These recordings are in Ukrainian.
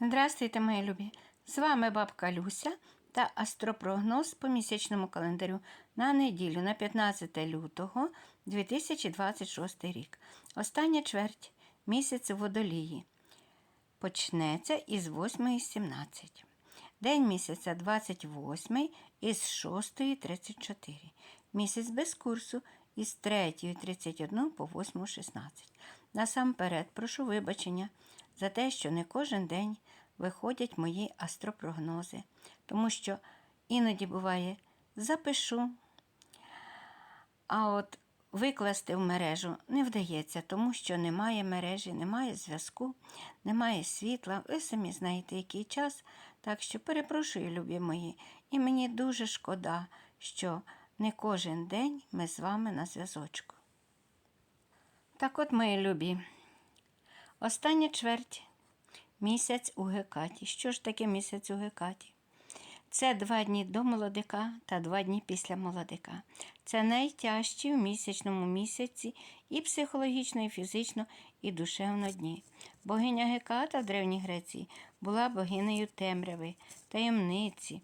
Здравствуйте, мої любі! З вами бабка Люся та астропрогноз по місячному календарю на неділю на 15 лютого 2026 рік. Остання чверть місяцю водолії. Почнеться із 8.17. День місяця 28 із 6.34. Місяць без курсу із 3.31 по 8.16. Насамперед прошу вибачення за те, що не кожен день виходять мої астропрогнози, тому що іноді буває запишу, а от викласти в мережу не вдається, тому що немає мережі, немає зв'язку, немає світла. Ви самі знаєте, який час. Так що перепрошую, любі мої, і мені дуже шкода, що не кожен день ми з вами на зв'язочку. Так от, мої любі, остання чверть місяць у Гекаті. Що ж таке місяць у Гекаті? Це два дні до молодика та два дні після молодика. Це найтяжчі в місячному місяці і психологічно, і фізично, і душевно дні. Богиня Геката в Древній Греції була богинею темряви, таємниці,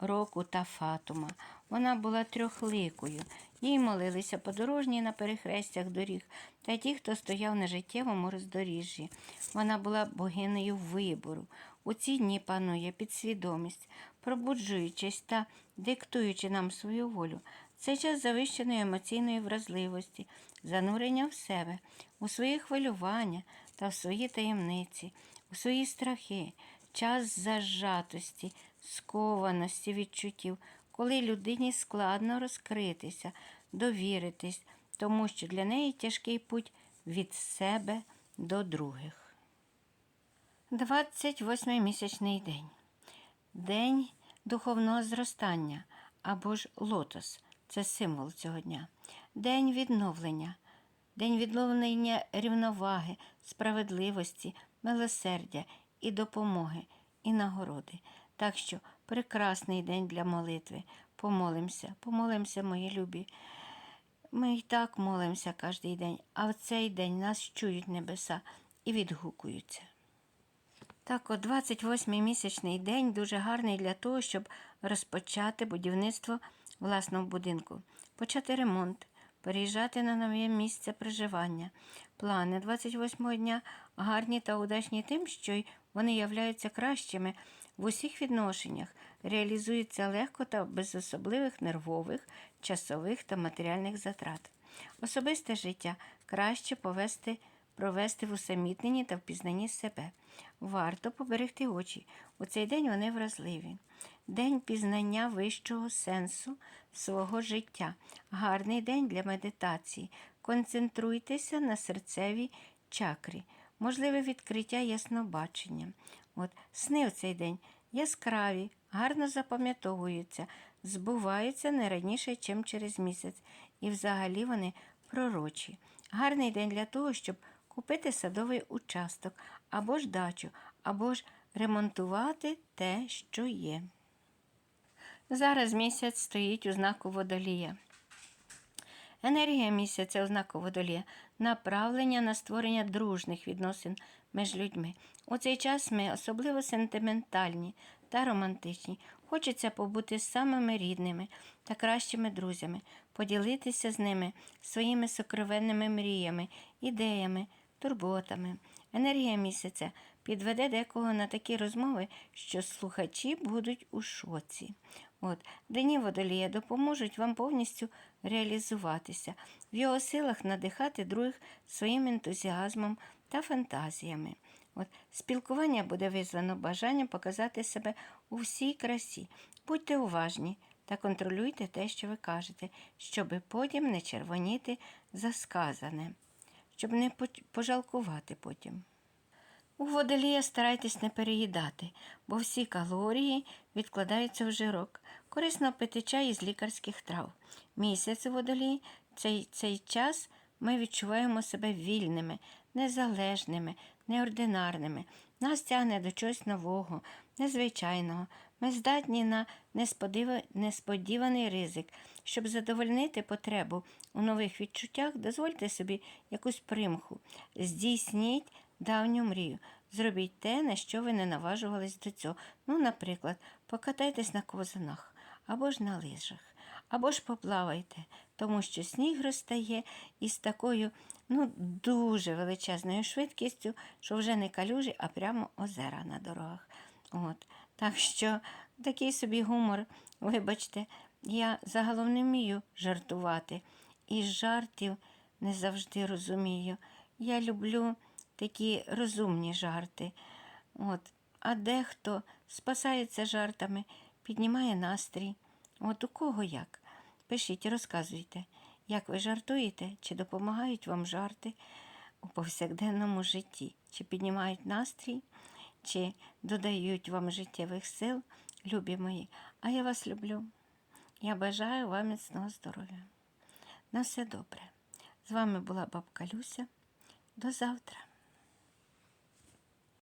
року та фатума. Вона була трьохликою. Їй молилися подорожні на перехрестях доріг та ті, хто стояв на життєвому роздоріжжі. Вона була богинею вибору. У ці дні панує підсвідомість, пробуджуючись та диктуючи нам свою волю. Це час завищеної емоційної вразливості, занурення в себе, у свої хвилювання та в свої таємниці, у свої страхи, час зажатості, скованості відчуттів, коли людині складно розкритися, довіритись, тому що для неї тяжкий путь від себе до других. 28 місячний день. День духовного зростання або ж лотос це символ цього дня. День відновлення, день відновлення рівноваги, справедливості, милосердя і допомоги, і нагороди. Так що прекрасний день для молитви. Помолимося, помолимося, мої любі. Ми і так молимося кожен день, а в цей день нас чують небеса і відгукуються. Так, от 28-й місячний день дуже гарний для того, щоб розпочати будівництво власного будинку, почати ремонт, переїжджати на нове місце проживання. Плани 28-го дня гарні та удачні тим, що вони являються кращими в усіх відношеннях, реалізуються легко та без особливих нервових, часових та матеріальних затрат. Особисте життя краще повести провести в усамітненні та впізнанні себе. Варто поберегти очі. У цей день вони вразливі. День пізнання вищого сенсу свого життя. Гарний день для медитації. Концентруйтеся на серцевій чакрі. Можливе відкриття яснобачення. От Сни в цей день яскраві, гарно запам'ятовуються, збуваються не раніше, ніж через місяць. І взагалі вони пророчі. Гарний день для того, щоб купити садовий участок або ж дачу, або ж ремонтувати те, що є. Зараз місяць стоїть у знаку водолія. Енергія місяця у знаку водолія направлення на створення дружних відносин між людьми. У цей час ми особливо сентиментальні та романтичні. Хочеться побути самими рідними та кращими друзями, поділитися з ними своїми сокровенними мріями, ідеями, турботами. Енергія місяця підведе декого на такі розмови, що слухачі будуть у шоці. От, Дені водолія допоможуть вам повністю реалізуватися, в його силах надихати других своїм ентузіазмом та фантазіями. От, Спілкування буде визвано бажанням показати себе у всій красі. Будьте уважні та контролюйте те, що ви кажете, щоби потім не червоніти за сказане, щоб не пожалкувати потім. У водолія старайтесь не переїдати, бо всі калорії відкладаються в жирок. Корисно пити чай із лікарських трав. Місяць у водолії цей, цей час ми відчуваємо себе вільними, незалежними, неординарними. Нас тягне до чогось нового, незвичайного. Ми здатні на несподіваний ризик. Щоб задовольнити потребу у нових відчуттях, дозвольте собі якусь примху. Здійсніть давню мрію. зробіть те, на що ви не наважувались до цього. Ну, наприклад, покатайтесь на ковзанах або ж на лижах, або ж поплавайте, тому що сніг розтає із такою ну, дуже величезною швидкістю, що вже не калюжі, а прямо озера на дорогах. От. Так що такий собі гумор, вибачте, я загалом не вмію жартувати. І жартів не завжди розумію. Я люблю такі розумні жарти. От. А дехто спасається жартами, піднімає настрій. От у кого як? Пишіть, розказуйте, як ви жартуєте, чи допомагають вам жарти у повсякденному житті, чи піднімають настрій, чи додають вам життєвих сил, любі мої. А я вас люблю. Я бажаю вам міцного здоров'я. На все добре. З вами була бабка Люся. До завтра.